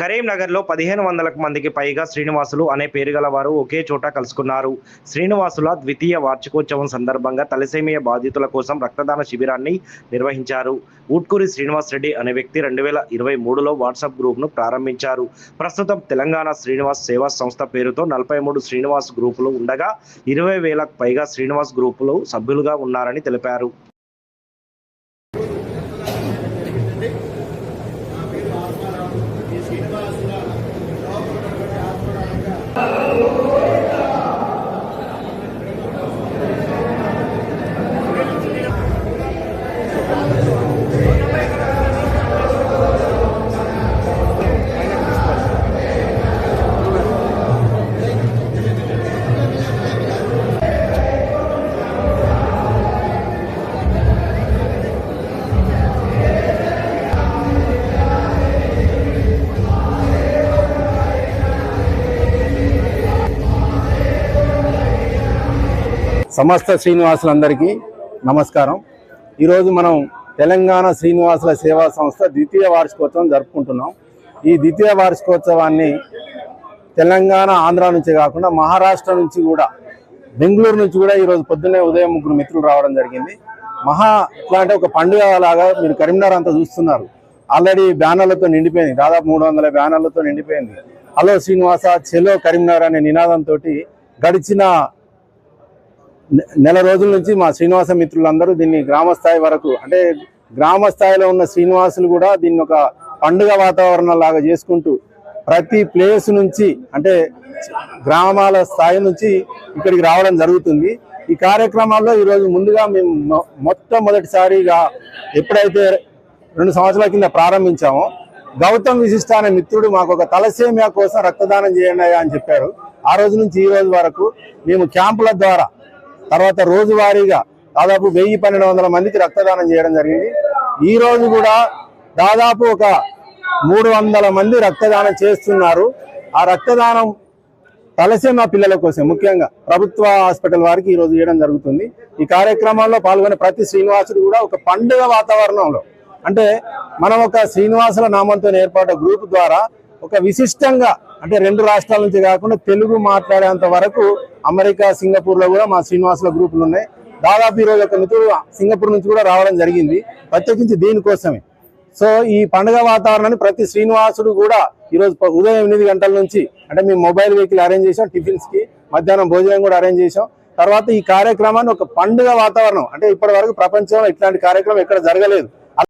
కరీంనగర్లో పదిహేను వందలకు మందికి పైగా శ్రీనివాసులు అనే పేరు గలవారు ఒకే చోట కలుసుకున్నారు. శ్రీనివాసుల ద్వితీయ వార్షికోత్సవం సందర్భంగా తలసేమియా బాధితుల కోసం రక్తదాన శిబిరాన్ని నిర్వహించారు. ఊట్కూరి శ్రీనివాస్ రెడ్డి అనే వ్యక్తి రెండు వేల ఇరవై మూడులో వాట్సాప్ గ్రూప్ను ప్రారంభించారు. ప్రస్తుతం తెలంగాణ శ్రీనివాస్ సేవా సంస్థ పేరుతో నలభై మూడు శ్రీనివాస్ గ్రూపులు ఉండగా ఇరవై వేలకు పైగా శ్రీనివాస్ గ్రూపులు సభ్యులుగా ఉన్నారని తెలిపారు. సమస్త శ్రీనివాసులందరికీ నమస్కారం. ఈరోజు మనం తెలంగాణ శ్రీనివాసుల సేవా సంస్థ ద్వితీయ వార్షికోత్సవం జరుపుకుంటున్నాం. ఈ ద్వితీయ వార్షికోత్సవాన్ని తెలంగాణ ఆంధ్ర నుంచి కాకుండా మహారాష్ట్ర నుంచి కూడా బెంగళూరు నుంచి కూడా ఈరోజు పొద్దున్నే ఉదయం ముగ్గురు మిత్రులు రావడం జరిగింది. మహా ఇట్లాంటి అంటే ఒక పండుగ లాగా మీరు కరీంనగర్ అంతా చూస్తున్నారు. ఆల్రెడీ బ్యానర్లతో నిండిపోయింది. దాదాపు మూడు వందల బ్యానర్లతో నిండిపోయింది. హలో శ్రీనివాస చెలో కరీంనగర్ అనే నినాదంతో గడిచిన నెల రోజుల నుంచి మా శ్రీనివాస మిత్రులందరూ దీన్ని గ్రామ స్థాయి వరకు అంటే గ్రామ స్థాయిలో ఉన్న శ్రీనివాసులు కూడా దీన్ని ఒక పండుగ వాతావరణం లాగా చేసుకుంటూ ప్రతి ప్లేస్ నుంచి అంటే గ్రామాల స్థాయి నుంచి ఇక్కడికి రావడం జరుగుతుంది. ఈ కార్యక్రమాల్లో ఈరోజు ముందుగా మేము మొ- మొట్టమొదటిసారిగా ఎప్పుడైతే రెండు సంవత్సరాల కింద ప్రారంభించామో గౌతమ్ విశిష్ట అనే మిత్రుడు మాకు ఒక తలసేమియా కోసం రక్తదానం చేయండి అని చెప్పారు. ఆ రోజు నుంచి ఈ రోజు వరకు మేము క్యాంపుల ద్వారా తర్వాత రోజువారీగా దాదాపు వెయ్యి పన్నెండు వందల మందికి రక్తదానం చేయడం జరిగింది. ఈ రోజు కూడా దాదాపు ఒక మూడు వందల మంది రక్తదానం చేస్తున్నారు. ఆ రక్తదానం తలసేమ పిల్లల కోసం ముఖ్యంగా ప్రభుత్వ హాస్పిటల్ వారికి ఈ రోజు చేయడం జరుగుతుంది. ఈ కార్యక్రమంలో పాల్గొనే ప్రతి శ్రీనివాసుడు కూడా ఒక పండుగ వాతావరణంలో అంటే మనం ఒక శ్రీనివాసుల నామంతో ఏర్పాటు గ్రూప్ ద్వారా ఒక విశిష్టంగా అంటే రెండు రాష్ట్రాల నుంచి కాకుండా తెలుగు మాట్లాడేంత వరకు అమెరికా సింగపూర్లో కూడా మా శ్రీనివాసుల గ్రూపులు ఉన్నాయి. దాదాపు ఈ రోజు ఒక మిత్రుడు సింగపూర్ నుంచి కూడా రావడం జరిగింది. ప్రత్యేకించి దీనికోసమే సో ఈ పండుగ వాతావరణాన్ని ప్రతి శ్రీనివాసుడు కూడా ఈరోజు ఉదయం ఎనిమిది గంటల నుంచి అంటే మేము మొబైల్ వెహికల్ అరేంజ్ చేసాం టిఫిన్స్కి మధ్యాహ్నం భోజనం కూడా అరేంజ్ చేసాం తర్వాత ఈ కార్యక్రమాన్ని ఒక పండుగ వాతావరణం అంటే ఇప్పటి వరకు ప్రపంచంలో ఇట్లాంటి కార్యక్రమం ఎక్కడ జరగలేదు.